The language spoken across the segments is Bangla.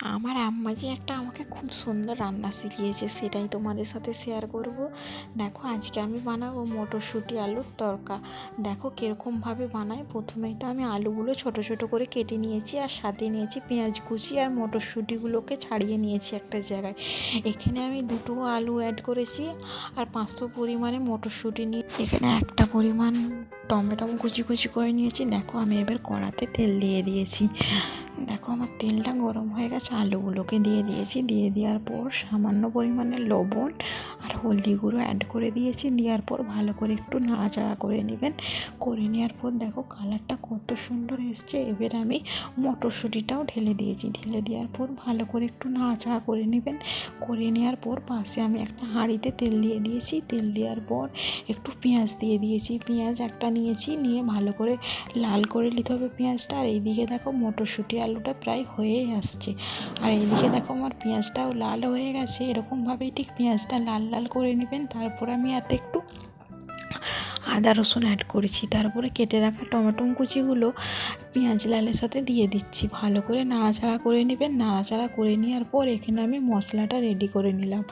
আমার আম্মা যে একটা আমাকে খুব সুন্দর রান্না শিখিয়েছে, সেটাই তোমাদের সাথে শেয়ার করব। দেখো, আজকে আমি বানাবো মটরশুঁটি আলুর তরকা। দেখো, কীরকমভাবে বানাই প্রথমেই তো আমি আলুগুলো ছোট ছোট করে কেটে নিয়েছি, আর সাথে নিয়েছি পেঁয়াজ কুচি আর মটরশুঁটিগুলোকে ছাড়িয়ে নিয়েছি একটা জায়গায়। এখানে আমি দুটো আলু অ্যাড করেছি, আর পাঁচশো পরিমাণে মটরশুঁটি নিয়ে এখানে একটা পরিমাণ টমেটো কুচি কুচি করে নিয়েছি। দেখো, আমি এবার কড়াতে তেল দিয়ে দিয়েছি। দেখো আমার তেলটা গরম হয়ে গেছে, আলুগুলোকে দিয়ে দিয়েছি। দিয়ে দেওয়ার পর সামান্য পরিমাণে লবণ হলদি গুঁড়ো অ্যাড করে দিয়েছি। দেওয়ার পর ভালো করে একটু নাড়াচাড়া করে নেবেন। করে নেওয়ার পর দেখো কালারটা কত সুন্দর এসছে। এবার আমি মটরশুঁটিটাও ঢেলে দিয়েছি। ঢেলে দেওয়ার পর ভালো করে একটু নাড়াচাড়া করে নেবেন। করে নেওয়ার পর পাশে আমি একটা হাঁড়িতে তেল দিয়ে দিয়েছি। তেল দেওয়ার পর একটু পেঁয়াজ দিয়ে দিয়েছি। পেঁয়াজ একটা নিয়েছি। নিয়ে ভালো করে লাল করে নিতে হবে পেঁয়াজটা। আর এইদিকে দেখো মটরশুঁটি আলুটা প্রায় হয়েই আসছে। আর এইদিকে দেখো আমার পেঁয়াজটাও লাল হয়ে গেছে। এরকমভাবেই ঠিক পেঁয়াজটা লাল লাল করে নেবেন। তারপর আমি এতে একটু আদা রসুন অ্যাড করেছি। তারপরে কেটে রাখা টমেটো কুচিগুলো পেঁয়াজ লালের সাথে দিয়ে দিচ্ছি। ভালো করে নাড়াচাড়া করে নেবেন। নাড়াচাড়া করে নেওয়ার পর এখানে আমি মশলাটা রেডি করে নিলাম।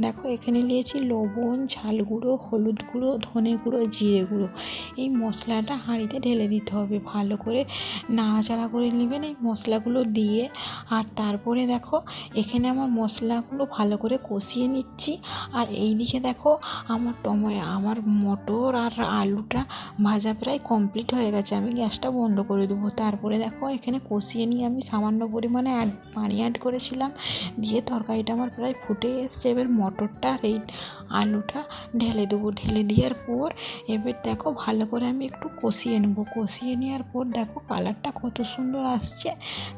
দেখো, এখানে নিয়েছি লবণ, ঝাল গুঁড়ো, হলুদ গুঁড়ো, ধনে গুঁড়ো, জিরে গুঁড়ো। এই মশলাটা হাঁড়িতে ঢেলে দিতে হবে। ভালো করে নাড়াচাড়া করে নেবেন এই মশলাগুলো দিয়ে। আর তারপরে দেখো, এখানে আমার মশলাগুলো ভালো করে কষিয়ে নিচ্ছি। আর এই দিকে দেখো, আমার টমে আমার মটর আর আলুটা ভাজা প্রায় কমপ্লিট হয়ে গেছে। আমি গ্যাসটা বন্ধ করে দেবো। তারপরে দেখো এখানে কষিয়ে নিয়ে আমি সামান্য পরিমাণে অ্যাড পানি অ্যাড করেছিলাম। দিয়ে তরকারিটা আমার প্রায় ফুটে এসছে। এবার মটরটা আর এই আলুটা ঢেলে দেবো। ঢেলে দেওয়ার পর এবার দেখো ভালো করে আমি একটু কষিয়ে নেব। কষিয়ে নেওয়ার পর দেখো কালারটা কত সুন্দর আসছে।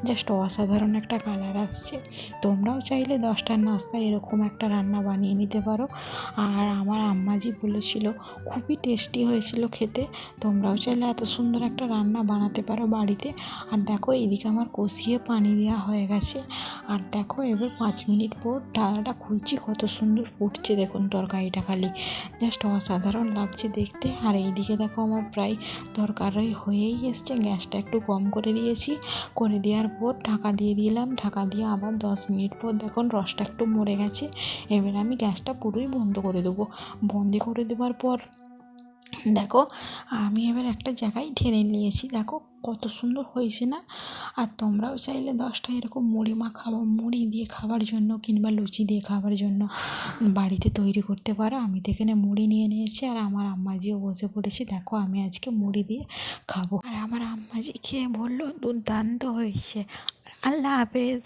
জাস্ট অসাধারণ একটা কালার আসছে। তোমরাও চাইলে দশটার নাস্তা এরকম একটা রান্না বানিয়ে নিতে পারো। আর আমার আম্মাজি বলেছিল, খুবই টেস্টি হয়েছিল খেতে। তোমরাও চাইলে এত সুন্দর একটা রান্না বানাতে পারো বাড়িতে। আর দেখো এদিকে আমার কষিয়ে পানি দেওয়া হয়ে গেছে। আর দেখো এবার পাঁচ মিনিট পর ডালাটা খুলছি, কত সুন্দর ফুটছে দেখুন তরকারিটা খালি। জাস্ট অসাধারণ লাগছে দেখতে। আর এইদিকে দেখো আমার প্রায় তরকারি হয়েই এসছে। গ্যাসটা একটু কম করে দিয়েছি। করে দেওয়ার পর ঢাকা দিয়ে দিলাম। ঢাকা দিয়ে আবার দশ মিনিট পর দেখুন রসটা একটু মরে গেছে। এবার আমি গ্যাসটা পুরোই বন্ধ করে দেবো। বন্ধ করে দেওয়ার পর দেখো, আমি এবার একটা জায়গায় ঢেলে নিয়েছি। দেখো কত সুন্দর হয়েছে না? আর তোমরাও চাইলে দশটা এরকম মুড়ি মাখা মুড়ি দিয়ে খাবার জন্য কিংবা লুচি দিয়ে খাবার জন্য বাড়িতে তৈরি করতে পারো। আমি তো এখানে মুড়ি নিয়ে নিয়েছি আর আমার আম্মাজিও বসে পড়েছি। দেখো আমি আজকে মুড়ি দিয়ে খাব। আর আমার আম্মাজি খেয়ে বলল, দুর্দান্ত হয়েছে। আল্লাহ হাফেজ।